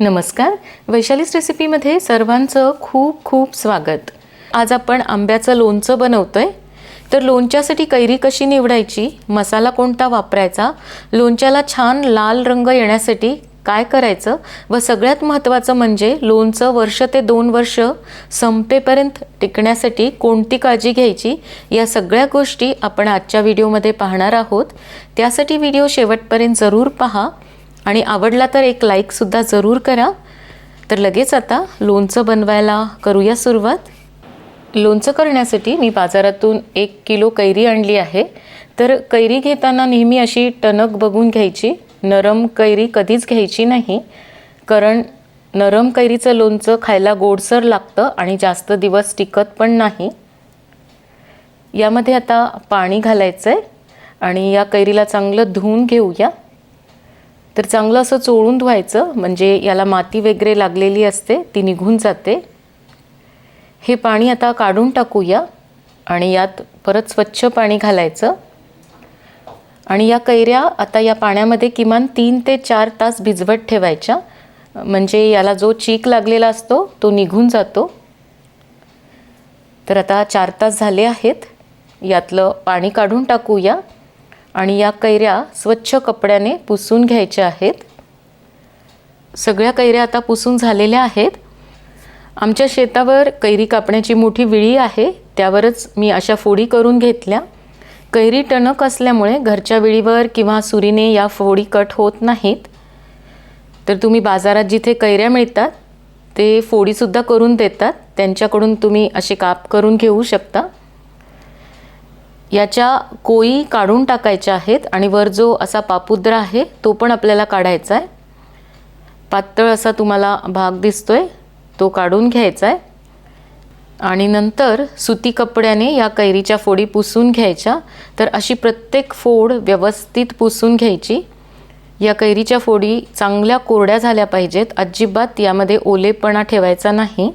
नमस्कार. वैशालीस रेसिपीमध्ये सर्वांचं खूप खूप स्वागत. आज आपण आंब्याचं लोणचं बनवतो आहे तर लोणच्यासाठी कैरी कशी निवडायची मसाला कोणता वापरायचा लोणच्याला छान लाल रंग येण्यासाठी काय करायचं व सगळ्यात महत्त्वाचं म्हणजे लोणचं वर्ष ते दोन वर्ष संपेपर्यंत टिकण्यासाठी कोणती काळजी घ्यायची या सगळ्या गोष्टी आपण आजच्या व्हिडिओमध्ये पाहणार आहोत. त्यासाठी व्हिडिओ शेवटपर्यंत जरूर पहा. आणि आवडला तर एक लाईकसुद्धा जरूर करा. तर लगेच आता लोणचं बनवायला करूया सुरुवात. लोणचं करण्यासाठी मी बाजारातून एक किलो कैरी आणली आहे. तर कैरी घेताना नेहमी अशी टणक बघून घ्यायची. नरम कैरी कधीच घ्यायची नाही. कारण नरम कैरीचं लोणचं खायला गोडसर लागतं आणि जास्त दिवस टिकत पण नाही. यामध्ये आता पाणी घालायचं आहे आणि या कैरीला चांगलं धुवून घेऊया. तर चांगलं असं चोळून धुवायचं म्हणजे याला माती वगैरे लागलेली असते ती निघून जाते. हे पाणी आता काढून टाकूया आणि यात परत स्वच्छ पाणी घालायचं. आणि या कैऱ्या आता या पाण्यामध्ये किमान तीन ते चार तास भिजवत ठेवायच्या. म्हणजे याला जो चीक लागलेला असतो तो निघून जातो. तर आता चार तास झाले आहेत. यातलं पाणी काढून टाकूया. आणि या कैऱ्या स्वच्छ कपड्याने पुसून घ्यायच्या आहेत. सगळ्या कैऱ्या आता पुसून झालेल्या आहेत. आमच्या शेतावर कैरी कापण्याची मोठी विळी आहे त्यावरच मी अशा फोडी करून घेतल्या. कैरी टणक असल्यामुळे घरच्या विळीवर किंवा सुरीने या फोडी कट होत नाहीत. तर तुम्ही बाजारात जिथे कैऱ्या मिळतात ते फोडीसुद्धा करून देतात. त्यांच्याकडून तुम्ही असे काप करून घेऊ शकता. याच्या कोई काढून टाकायच्या आहेत आणि वर जो असा पापुद्रा आहे तो पण आपल्याला काढायचा आहे. पातळ असा तुम्हाला भाग दिसतो आहे तो काढून घ्यायचा आहे. आणि नंतर सुती कपड्याने या कैरीच्या फोडी पुसून घ्यायच्या. तर अशी प्रत्येक फोड व्यवस्थित पुसून घ्यायची. या कैरीच्या फोडी चांगल्या कोरड्या झाल्या पाहिजेत. अजिबात यामध्ये ओलेपणा ठेवायचा नाही.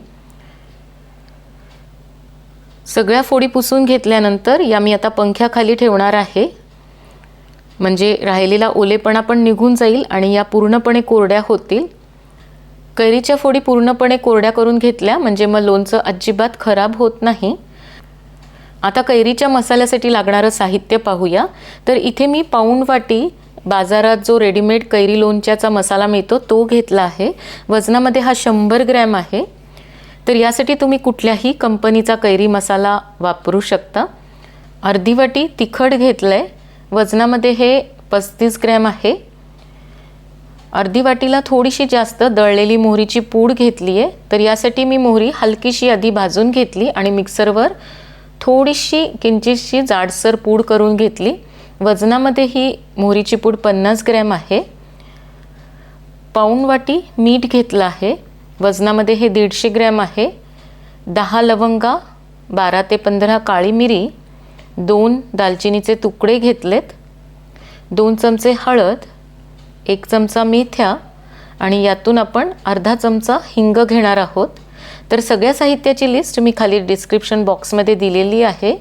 सगळ्या फोडी पुसून घेतल्यानंतर या मी आता पंख्याखाली ठेवणार आहे. म्हणजे राहिलेला ओलेपणा पण निघून जाईल आणि या पूर्णपणे कोरड्या होतील. कैरीच्या फोडी पूर्णपणे कोरड्या करून घेतल्या म्हणजे मग लोणचं अजिबात खराब होत नाही. आता कैरीच्या मसाल्यासाठी लागणारं साहित्य पाहूया. तर इथे मी पाऊंड वाटी बाजारात जो रेडीमेड कैरी लोणच्याचा मसाला मिळतो तो घेतला आहे. वजनामध्ये हा शंभर ग्रॅम आहे. तर यासाठी तुम्ही कुठल्याही कंपनीचा कैरी मसाला वापरू शकता. अर्धी वाटी तिखट घेतलं आहे वजनामध्ये हे पस्तीस ग्रॅम आहे. अर्धी वाटीला थोडीशी जास्त दळलेली मोहरीची पूड घेतली आहे तर यासाठी मी मोहरी हलकीशी आधी भाजून घेतली आणि मिक्सरवर थोडीशी किंचितशी जाडसर पूड करून घेतली. वजनामध्ये ही मोहरीची पूड पन्नास ग्रॅम आहे. पाऊण वाटी मीठ घेतलं आहे. वजनामध्ये हे दीडशे ग्रॅम आहे. दहा लवंगा बारा ते पंधरा काळी मिरी दोन दालचिनीचे तुकडे घेतलेत दोन चमचे हळद एक चमचा मेथ्या आणि यातून आपण अर्धा चमचा हिंग घेणार आहोत. तर सगळ्या साहित्याची लिस्ट मी खाली डिस्क्रिप्शन बॉक्समध्ये दिलेली आहे.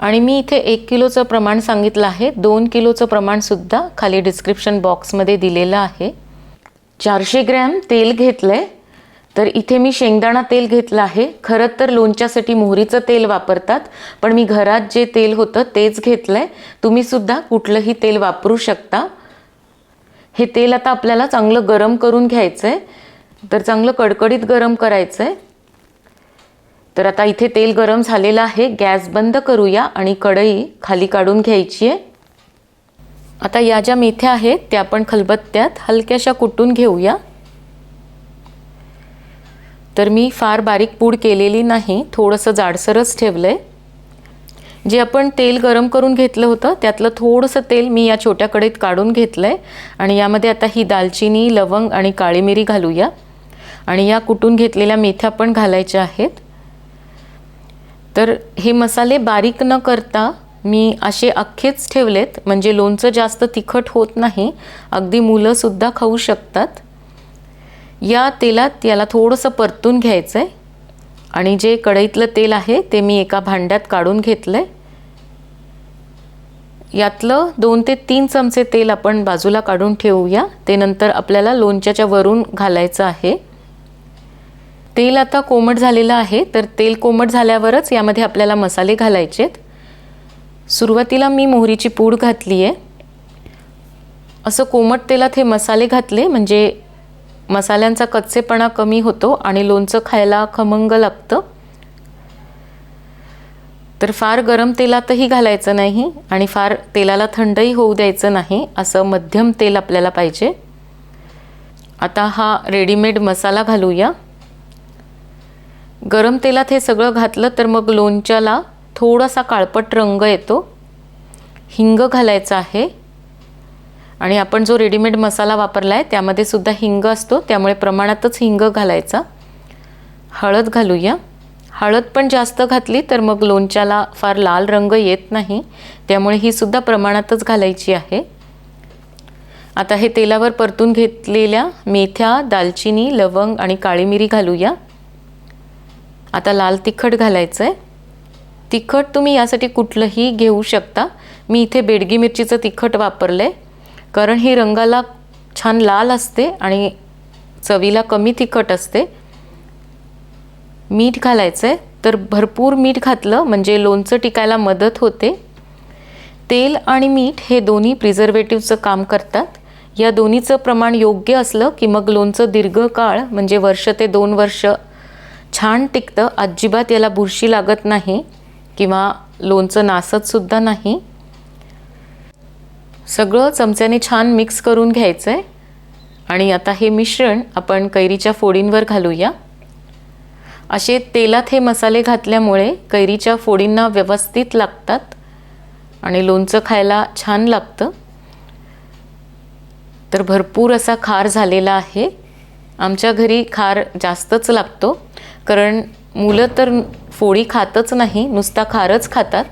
आणि मी इथे एक किलोचं प्रमाण सांगितलं आहे. दोन किलोचं प्रमाणसुद्धा खाली डिस्क्रिप्शन बॉक्समध्ये दिलेलं आहे. चारशे ग्रॅम तेल घेतलं आहे तर इथे मी शेंगदाणा तेल घेतलं आहे. खरं तर लोणच्यासाठी मोहरीचं तेल वापरतात पण मी घरात जे तेल होतं तेच घेतलं आहे तुम्हीसुद्धा कुठलंही तेल वापरू शकता. हे तेल आता आपल्याला चांगलं गरम करून घ्यायचं आहे तर चांगलं कडकडीत गरम करायचं आहे तर आता इथे तेल गरम झालेलं आहे. गॅस बंद करूया आणि कढई खाली काढून घ्यायची आहे. आता या ज्या मेथ्या आहेत त्या आपण खलबत्त्यात हलक्याशा कुटून घेऊया. तर मी फार बारीक पूड केलेली नाही थोडंसं जाडसरच ठेवलं आहे जे आपण तेल गरम करून घेतलं होतं त्यातलं थोडंसं तेल मी या छोट्या कडेत काढून घेतलं आहे आणि यामध्ये आता ही दालचिनी लवंग आणि काळी मिरी घालूया. आणि या कुटून घेतलेल्या मेथ्या पण घालायच्या आहेत. तर हे मसाले बारीक न करता मी असे अख्खेच ठेवलेत म्हणजे लोणचं जास्त तिखट होत नाही अगदी मुलंसुद्धा खाऊ शकतात. या तेलात याला थोडंसं परतून घ्यायचं आहे आणि जे कढईतलं तेल आहे ते मी एका भांड्यात काढून घेतलं आहे यातलं दोन ते तीन चमचे तेल आपण बाजूला काढून ठेवूया. ते नंतर आपल्याला लोणच्याच्या वरून घालायचं आहे. तेल आता कोमट झालेलं आहे तर तेल कोमट झाल्यावरच यामध्ये आपल्याला मसाले घालायचे आहेत सुरुवातीला मी मोहरीची पूड घातली आहे असं कोमट तेलात हे मसाले घातले म्हणजे मसाल्यांचा कच्चेपणा कमी होतो आणि लोणचं खायला खमंग लागतं. तर फार गरम तेलातही घालायचं नाही आणि फार तेलाला थंडही होऊ द्यायचं नाही असं मध्यम तेल आपल्याला पाहिजे. आता हा रेडीमेड मसाला घालूया. गरम तेलात हे सगळं घातलं तर मग लोणच्याला थोडासा काळपट रंग येतो. हिंग घालायचा आहे. आणि आपण जो रेडीमेड मसाला वापरला आहे त्यामध्ये सुद्धा हिंग असतो. त्यामुळे प्रमाणातच हिंग घालायचा. हळद घालूया. हळद पण जास्त घातली तर मग लोणच्याला फार लाल रंग येत नाही. त्यामुळे ही सुद्धा प्रमाणातच घालायची आहे. आता हे तेलावर परतून घेतलेल्या मेथ्या दालचिनी लवंग आणि काळी मिरी घालूया. आता लाल तिखट घालायचं आहे तिखट तुम्ही यासाठी कुठलंही घेऊ शकता. मी इथे बेडगी मिरचीचं तिखट वापरलं. आहे कारण ही रंगाला छान लाल असते आणि चवीला कमी तिखट असते. मीठ घालायचं आहे तर भरपूर मीठ घातलं म्हणजे लोणचं टिकायला मदत होते. तेल आणि मीठ हे दोन्ही प्रिझर्वेटिव्हचं काम करतात. या दोन्हीचं प्रमाण योग्य असलं की मग लोणचं दीर्घकाळ म्हणजे वर्ष ते दोन वर्ष छान टिकतं. अजिबात याला बुरशी लागत नाही. किंवा लोणचं नासतसुद्धा नाही. सगळं चमच्याने छान मिक्स करून घ्यायचं आहे आणि आता हे मिश्रण आपण कैरीच्या फोडींवर घालूया. असे तेलात हे मसाले घातल्यामुळे कैरीच्या फोडींना व्यवस्थित लागतात. आणि लोणचं खायला छान लागतं. तर भरपूर असा खार झालेला आहे. आमच्या घरी खार जास्तच लागतो. कारण मुलं तर फोडी खातच नाही नुसता खारच खातात.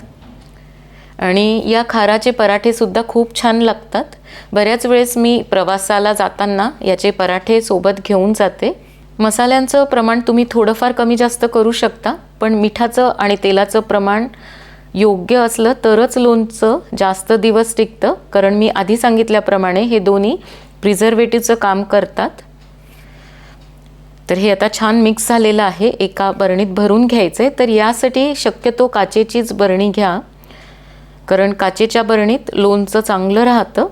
आणि या खाराचे पराठेसुद्धा खूप छान लागतात. बऱ्याच वेळेस मी प्रवासाला जाताना याचे पराठे सोबत घेऊन जाते. मसाल्यांचं प्रमाण तुम्ही थोडंफार कमी जास्त करू शकता पण मिठाचं आणि तेलाचं प्रमाण योग्य असलं तरच लोणचं जास्त दिवस टिकतं कारण मी आधी सांगितल्याप्रमाणे हे दोन्ही प्रिझर्वेटिव्हचं काम करतात. तर हे आता छान मिक्स झालेलं आहे. एका बरणीत भरून घ्यायचं आहे तर यासाठी शक्यतो काचेचीच बरणी घ्या. कारण काचेच्या बरणीत लोणचं चांगलं राहतं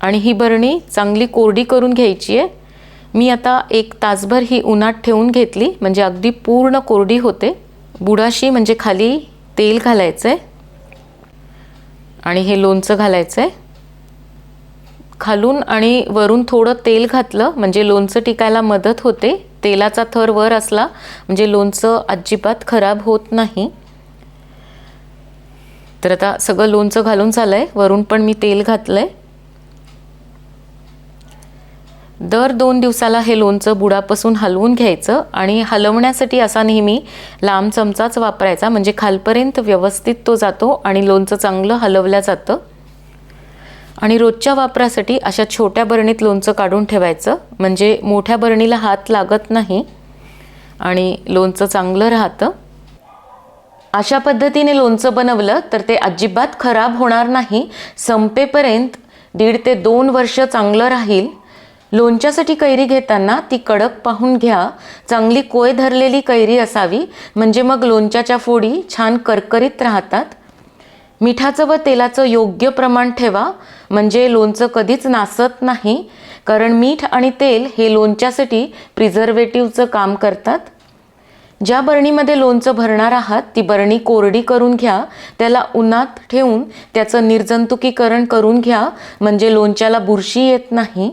आणि ही बरणी चांगली कोरडी करून घ्यायची आहे. मी आता एक तासभर ही उन्हात ठेवून घेतली. म्हणजे अगदी पूर्ण कोरडी होते. बुडाशी म्हणजे खाली तेल घालायचं आहे आणि हे लोणचं घालायचं आहे खालून आणि वरून थोडं तेल घातलं. म्हणजे लोणचं टिकायला मदत होते. तेलाचा थर वर असला म्हणजे लोणचं अजिबात खराब होत नाही. तर आता सगळं लोणचं घालून झालं आहे वरून पण मी तेल घातलं आहे दर दोन दिवसाला हे लोणचं बुडापासून हलवून घ्यायचं आणि हलवण्यासाठी असा नेहमी लांब चमचाच वापरायचा. म्हणजे खालपर्यंत व्यवस्थित तो जातो आणि लोणचं चांगलं हलवलं जातं. आणि रोजच्या वापरासाठी अशा छोट्या बरणीत लोणचं काढून ठेवायचं. म्हणजे मोठ्या बरणीला हात लागत नाही आणि लोणचं चांगलं राहतं. अशा पद्धतीने लोणचं बनवलं तर ते अजिबात खराब होणार नाही. संपेपर्यंत दीड ते दोन वर्ष चांगलं राहील. लोणच्यासाठी कैरी घेताना ती कडक पाहून घ्या. चांगली कोय धरलेली कैरी असावी. म्हणजे मग लोणच्याच्या फोडी छान करकरीत राहतात. मिठाचं व तेलाचं योग्य प्रमाण ठेवा. म्हणजे लोणचं कधीच नासत नाही. कारण मीठ आणि तेल हे लोणच्यासाठी प्रिझर्वेटिव्हचं काम करतात. ज्या बरणीमध्ये लोणचं भरणार आहात ती बरणी कोरडी करून घ्या त्याला उन्हात ठेवून त्याचं निर्जंतुकीकरण करून घ्या म्हणजे लोणच्याला बुरशी येत नाही.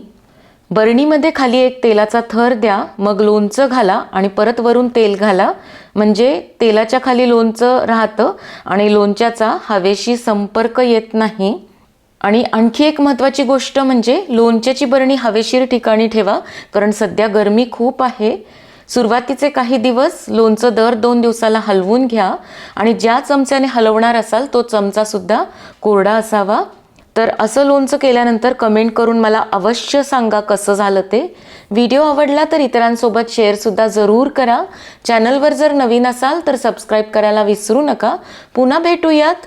बरणीमध्ये खाली एक तेलाचा थर द्या मग लोणचं घाला आणि परत वरून तेल घाला म्हणजे तेलाच्या खाली लोणचं राहतं आणि लोणच्याचा हवेशी संपर्क येत नाही. आणि आणखी एक महत्त्वाची गोष्ट म्हणजे लोणच्याची बरणी हवेशीर ठिकाणी ठेवा कारण सध्या गरमी खूप आहे. सुरुवातीचे काही दिवस लोणचं दर दोन दिवसाला हलवून घ्या आणि ज्या चमच्याने हलवणार असाल तो चमचासुद्धा कोरडा असावा. तर असं लोणचं केल्यानंतर कमेंट करून मला अवश्य सांगा कसं झालं ते. व्हिडिओ आवडला तर इतरांसोबत शेअरसुद्धा जरूर करा. चॅनलवर जर नवीन असाल तर सबस्क्राईब करायला विसरू नका. पुन्हा भेटूयात.